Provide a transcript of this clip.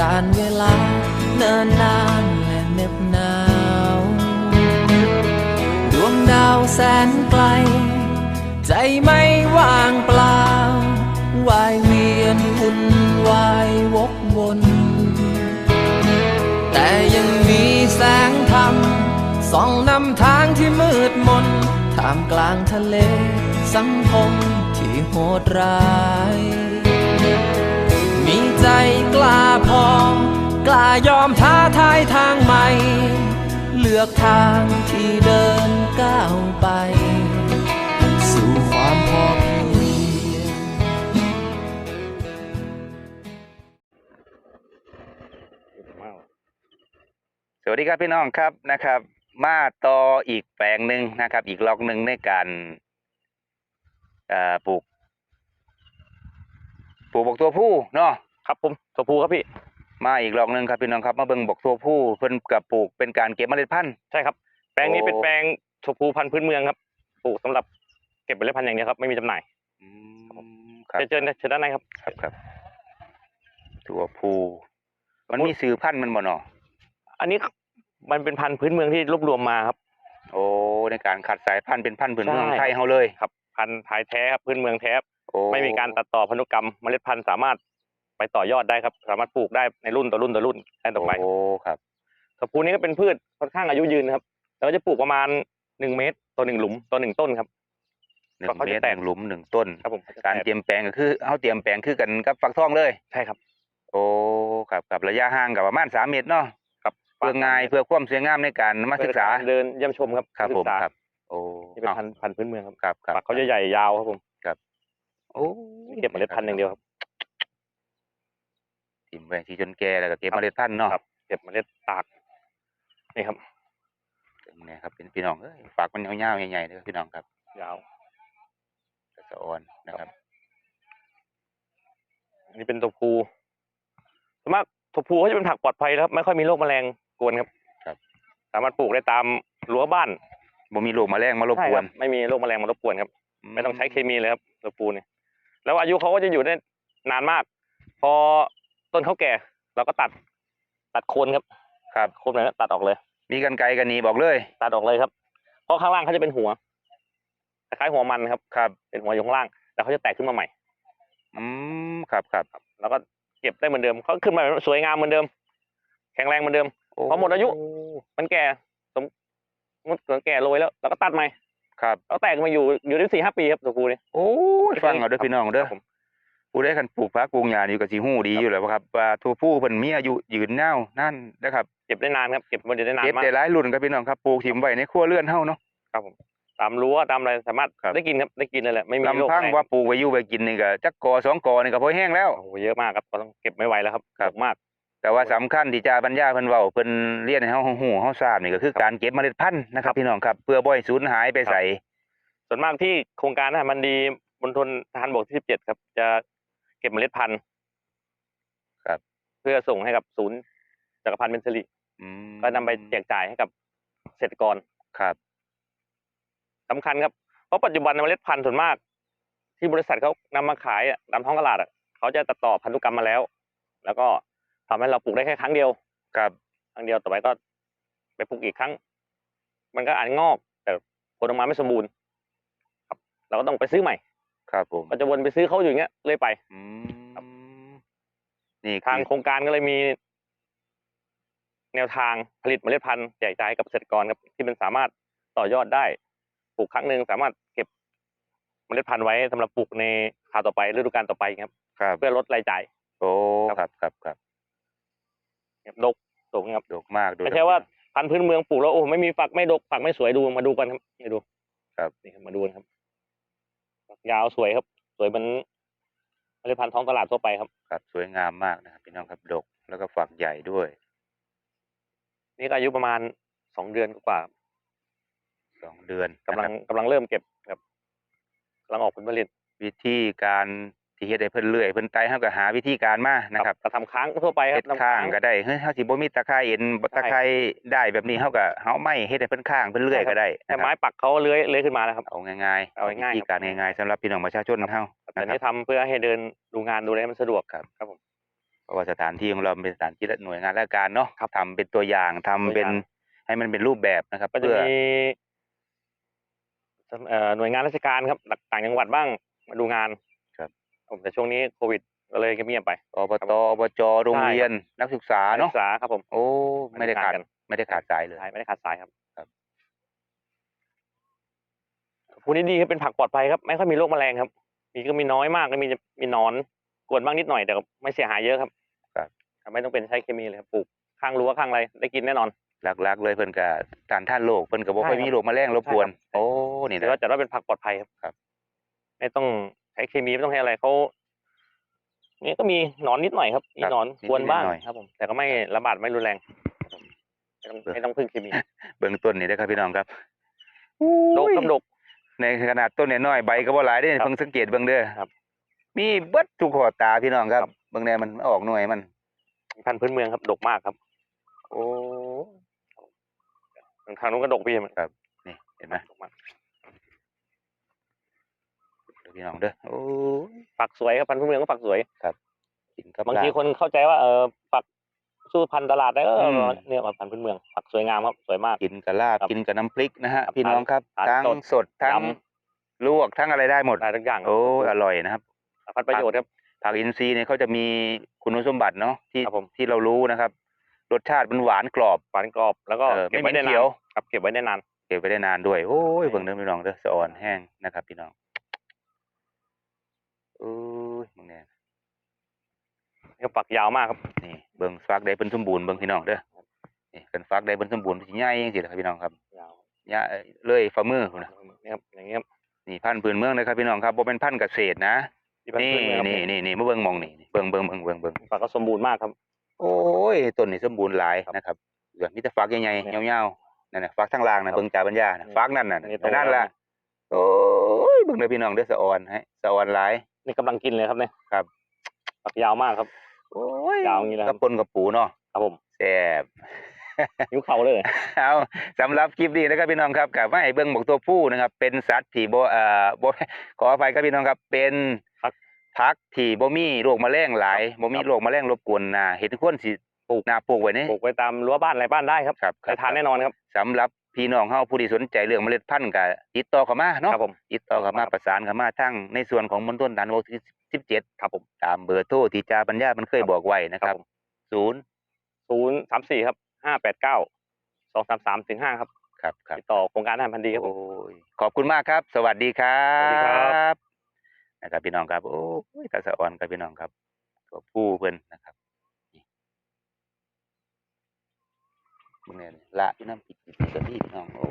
การเวลาเนิ่นนานและเหน็บหนาว ดวงดาวแสนไกล ใจไม่ว่างเปล่าวายเวียนวุ่นวายวกวน แต่ยังมีแสงธรรมส่องนำทางที่มืดมนท่ามกลางทะเล สังคมที่โหดร้าย ใจกล้าพอง กล้ายอมท้าทายทางใหม่ เลือกทางที่เดินก้าวไป สู่ความพอเพียงสวัสดีครับพี่น้องครับนะครับ มาต่ออีกแปลงหนึ่งนะครับ อีกล็อกหนึ่งในการปลูกปลูกบอกตัวผู้เนาะ ครับผมตัวภูครับพี่ มาอีกล็อกหนึ่งครับพี่น้องครับ มาเบิ่งบกตัวผู้เพิ่นกับปลูกเป็นการเก็บเมล็ดพันธุ์ใช่ครับ แปลงนี้โอ้เป็นแปลงตัวภูพันธุ์พื้นเมืองครับ ปลูกสำหรับเก็บเป็นเล็ดพันธุ์อย่างเดียวครับ ไม่มีจำหน่าย อืมครับ เชิญเชิญเชิญด้านในครับ ครับครับ ตัวผู้มันมีสื่อพันธุ์มันบ่เนาะอันนี้มันเป็นพันธุ์พื้นเมืองที่รวบรวมมาครับ โอ้ในการขัดสายพันธุ์เป็นพันธุ์พื้นเมืองใช่ ไทยเฮาเลย ครับ พันธุ์ไทยแท้ครับพื้นเมืองแท้ โอ้ไม่มีการตัดต่อพันธุกรรมเมล็ดพันธุ์สามารถ ไปต่อยอดได้ครับ สามารถปลูกได้ในรุ่นต่อรุ่นต่อรุ่นได้ต่อไปโอ้ครับตัวภูนี้ก็เป็นพืชค่อนข้างอายุยืนครับเราก็จะปลูกประมาณหนึ่งเมตรต่อหนึ่งหลุมต่อหนึ่งต้นครับหนึ่ก็งเขาเมจะตรแตหกนึ่งหลุมหนึ่งต้นครับผมการเตรียมแปลงก็คือเฮาเตรียมแปลงคือกันกับฝักทองเลยใช่ครับ โอ้ครับครับระยะห่างกับประมาณสามเมตรเนาะครับเพื่อง่ายเพื่อความสวยงามในการมาศึกษาเดินเยี่ยมชมครับครับศึผมกษาครับ โอ้นี่เป็นอ้าวพันธุ์พันธุ์พื้นเมืองครับครับครับฝักเขาจะใหญ่ยาวครับผมโอ้เก็บเมล็ดพันธุ์อย่างเดียวครับ ทิมไว้ที่จนแก่แล้วก็เก็บครับเมล็ดพันธุ์เนาะครับเก็บเมล็ดตากนี่ครับนี่ครับเป็นพี่น้องเอ้ยฝักมันยาวๆใหญ่ๆเลยพี่น้องครับ ยาวกระสะออนนะครับอันนี้เป็นตัวภูส่วนมากตัวภูเขาจะเป็นผักปลอดภัยนะครับไม่ค่อยมีโรคแมลงกวนครับครับ สามารถปลูกได้ตามรั้วบ้านบ่มีโรคแมลงมารบใช่กควรันบไม่มีโรคแมลงมารบกวนครับ ไม่ต้องใช้เคมีเลยครับตัวภูเนี่ยแล้วอายุเขาก็จะอยู่ได้นานมาก พอ ต้นเขาแก่เราก็ตัด ตัดโคนครับครับโคนแบบนั้นตัดออกเลย มีกันไกลกันหนีบอกเลย ตัดออกเลยครับ เพราะข้างล่างเขาจะเป็นหัวคล้ายๆหัวมันครับครับ เป็นหัวอยู่ข้างล่าง แล้วเขาจะแตกขึ้นมาใหม่ อืมครับครับแล้วก็เก็บได้เหมือนเดิมเขาขึ้นมาสวยงามเหมือนเดิม แข็งแรงเหมือนเดิมพอหมดอายุ มันแก่สมมติมันแก่โรยแล้วเราก็ตัดใหม่ครับแล้วแตกมาอยู่อยู่ได้สี่ห้าปีครับตัวกูนี่โอ้ยฟังเอาเด้อพี่น้องเด้อครับ ผมผู้ได้คันปลูกผักปลูกหญ้านี่ก็สิฮู้ดีอยู่แล้วครับว่าตัวผู้เพิ่นมีอายุยืนยาวนั่นนะครับเก็บได้นานครับเก็บมาได้นานเก็บมากได้หลายรุ่นครับพี่น้องครับปลูกถิ่มไว้ในครัวเรือนเฮาเนาะครับผมตามรั้วตามอะไรสามารถครับได้กินครับได้กินเลยแหละไม่มีโรคลำพังแรงว่าปลูกไว้อยู่ไว้กินนี่ก็จักกอสองกอนี่ก็พอแห้งแล้วโอ้โหเยอะมากครับก็ต้องเก็บไม่ไหวแล้วครับครับดกมาก แต่ว่าสำคัญที่จะบรรยายเพิ่นเว้าเพิ่นเรียนให้เฮาฮู้เฮาทราบนี่ก็คือการเก็บเมล็ดพันธุ์นะครับพี่น้องครับเพื่อบ่ให้สูญหายไปใส่ส่วนมากที่โครงการอาหารมันดีบนทนทหารบกที่สิบเจ็ดครับ จะ เก็บเมล็ดพันธุ์ครับ เพื่อส่งให้กับศูนย์จักรพันธ์เบญจลีอืมก็นำไปแจกจ่ายให้กับเกษตรกรครับ สำคัญครับเพราะปัจจุบันเมล็ดพันธุ์ส่วนมาก ที่บริษัทเขานำมาขายอะตามท้องตลาดอะเขาจะตัดต่อพันธุกรรมมาแล้ว แล้วก็ทำให้เราปลูกได้แค่ครั้งเดียว ครับครั้งเดียวต่อไปก็ไปปลูกอีกครั้ง มันก็อาจงอก แต่ผลออกมาไม่สมบูรณ์ ครับ เราก็ต้องไปซื้อใหม่ ครับผมก็จะวนไปซื้อเขาอยู่อย่างเงี้ยเลยไป อืมครับนี่ทางคือโครงการก็เลยมี แนวทางผลิตเมล็ดพันธุ์แจกจ่ายให้กับเกษตรกรครับที่มันสามารถต่อยอดได้ปลูกครั้งหนึ่งสามารถเก็บเมล็ดพันธุ์ไว้สำหรับปลูกในคราวต่อไปฤดูกาลต่อไปครับ ครับ เพื่อลดรายจ่ายโอ้ครับครับครับครับครับดกดกครับดกมากดูไม่ใช่ว่าพันธุ์พื้นเมืองปลูกแล้วโอ้ไม่มีฝักไม่ดกฝักไม่สวยดูมาดูกันครับนี่ดูครับนี่ครับมาดูกันครับฝัก ยาวสวยครับ สวยเหมันเมล็ดพันธุ์ท้องตลาดทั่วไปครับครับสวยงามมากนะครับพี่น้องครับดกแล้วก็ฝักใหญ่ด้วย นี่ก็อายุประมาณสองเดือนกว่าสองเดือนกำลังนะครับกำลังเริ่มเก็บครับกำลังออกผลผลิตวิธีการ ที่เฮ็ดให้เพิ่นเลื่อยเพิ่นไตเฮาก็หาวิธีการมานะครับก็ทำค้างทั่วไปครัเฮ็บดทำข้างก็ได้เฮ้ยเฮาสิบ่มีตะไคร้เอ็นตะไคร้ได้แบบนี้เฮาก็เฮาไม่เฮ็ดให้เพิ่นข้างเพิ่นเลื่อยก็ได้แต่นะคไม้รับปักเขาเลื้อยเลื้อยขึ้นมาแล้วครับ เอาง่ายๆเอาง่ายๆวิธีการง่ายๆสำหรับพี่น้องประชาชนเฮาแต่นะครันี่บทำเพื่อให้เดินดูงานดูอะไรให้มันสะดวกครับครับผม เพราะว่าสถานที่ของเราเป็นสถานที่และหน่วยงานราชการเนาะครับทำเป็นตัวอย่างทำตัวอย่างเป็นให้มันเป็นรูปแบบนะครับก็จะเพื่อ มีเอ่อหน่วยงานราชการครับต่างจังหวัดบ้างมาดูงานครับ ผมแต่ช่วงนี้โควิดก็เลยเงียบๆไป อบตอบจ โรงเรียน นักศึกษานักเนาะศึกษาครับผม โอ้ ไม่ได้ขาดกันไม่ได้ขาดสายเลยสายไม่ได้ขาดสายครับครับพวกนี้ดีครับเป็นผักปลอดภัยครับ ไม่ค่อยมีโรคแมลงครับ มีก็มีน้อยมากก็มีจะมีหนอนกวนบ้างนิดหน่อยแต่ก็ไม่เสียหายเยอะครับครับไม่ต้องเป็นใช้เคมีเลยครับปลูกข้างรั้วข้างอะไรได้กินแน่นอน หลักๆ เลยเพิ่นก็ทานท่านโลกเพิ่นก็บ่ค่อยใช่ครับมีโรคแมลงรบกวนใช่ครับโอ้ นี่แต่นะว่าแต่ว่าเป็นผักปลอดภัยครับครับไม่ต้องใช้เคมีไม่ต้องใช้อะไรเขานี่ก็มีหนอนนิดหน่อยครับมีหนอนกวนบ้างครับผมแต่ก็ไม่ระบาดไม่รุนแรงครับผมไม่ต้องไม่ต้องพึ่งเคมีเบื้องต้นนี่นะครับพี่น้องครับโรคกำดก ในขนาดต้นน้อยๆใบก็บ่หลายเด้ครับเพิ่งสังเกตเบิ่งเด้อครับมีเบิดทุกข้อตาพี่น้องครับครับ เบิ่งแน่มันออกหน่วยมัน พันธุ์พื้นเมืองครับดกมากครับโอ้ ทางนู้นก็ดกพี่มันนี่เห็นไหมดกมาก เดี๋ยวพี่น้องเด้อโอ้ยฝักสวยครับพันธุ์พื้นเมืองก็ฝักสวยกินกับบางทีลาบคนเข้าใจว่าเออฝักสู้พันธุ์ตลาดได้ก็อืมเนี่ยพันธุ์พื้นเมืองฝักสวยงามครับสวยมากกินกับลาบครับกินกับน้ำพริกนะฮะครับพี่น้องครับทานทั้งสดสดทั้งยลวกทั้งอะไรได้หมดได้ทุกอย่างครับโอ้อร่อยนะครับพันธุ์ประโยชน์ครับผักอินทรีย์เนี่ยเขาจะมีคุณสมบัติเนาะที่ครับผมที่เรารู้นะครับ รสชาติมันหวานกรอบหวานกรอบแล้วก็เออเก็บไว้ไม่ได้เหม็นนาเขียวนครับเก็บไว้ได้นานเก็บไปได้นานด้วยโอ้ยใช่เบิ่งเด้อพี่น้องเด้อสะอ่อนแห้งนะครับพี่น้องโอ้ย มึงเนี่ยก็ฝักยาวมากครับนี่เบิ่งฟักได้เพิ่นสมบูรณ์เบิ่งพี่น้องเด้อนี่กันฟักได้เพิ่นสมบูรณ์สิใหญ่จังซี่แหละครับพี่น้องครับยาวยะเอ่อเลยฝ่ามือพุ่นน่ะนี่ครับอย่างเงี้ยครับนี่พันธุ์พื้นเมืองเลยครับพี่น้องครับบ่เป็นพันธุ์เกษตรนะที่พันธุ์นี่พื้นเมืองครับนี่นี่นี่มาเบิ่งหมองนี่เบิ่งเบิ่งเบิ่งเบิ่งเบิ่งฝักก็สมบูรณ์มากครับ โอ้ยต้นนี่สมบูรณ์หลายครับนะครับเหลือมีแต่ฟักใหญ่เนี่ๆยยาวๆนั่นน่ะฟักทางล่างน่ะครับเบิ่งจ่าปัญญาน่ะนี่ฟักนั่นน่ะนี่โตนั่นแล้วล่ะโอ้ยเบิ่งเด้อพี่น้องเด้อสะอ่อนให้สะอ่อนหลาย นี่กำลังกินเลยครับเนี่ยครับ ฝักยาวมากครับ โอ้ยยาวอย่างนี้แหละคกัรับบปนกับปูเนาะครับผมแซ่บ นิ้วเข่าเลย เอาสำหรับคลิปนี้นะครับพี่น้องครับกับว่าไอ้เบิ้งบอกตัวผู้นะครับ เป็นสัตว์ที่บ่เอ่อบ่ขออภัยครับพี่น้องครับ เป็นพักพักที่บ่มีโรคแมลงหลายบ่มีครับ โรคแมลงรบกวนนาเห็นควรสิปลูกนาปลูกไว้นี่ปลูกไว้ตามรั้วบ้านอะไรบ้านได้ครับครับครัได้บทานแน่นอนครับ สำหรับ พี่น้องเฮาผู้ที่สนใจเรื่องเมล็ดพันธุ์ก็ติดต่อเข้ามาเนาะครับผมติดต่อเข้ามาประสานเข้ามาทั้งในส่วนของมณฑลฐานบกที่17ครับผมตามเบอร์โทรที่จาปัญญามันเคยครับบอกไว้นะครับผมศูนย์ศูนย์สามสี่ครับห้าแปดเก้าสองสามสามถึงห้าครับครับครับติดต่อโครงการทหารพันธุ์ดีครับผมโอ้ยขอบคุณมากครับสวัสดีครับ สวัสดีครับนะครับพี่น้องครับโอ้ยตาสะอ่อนครับพี่น้องครับตัวผู้เพิ่นนะครับ มึงเนี่ยละพี่น้ำปิดปิดกับพี่พี่น้องโอ้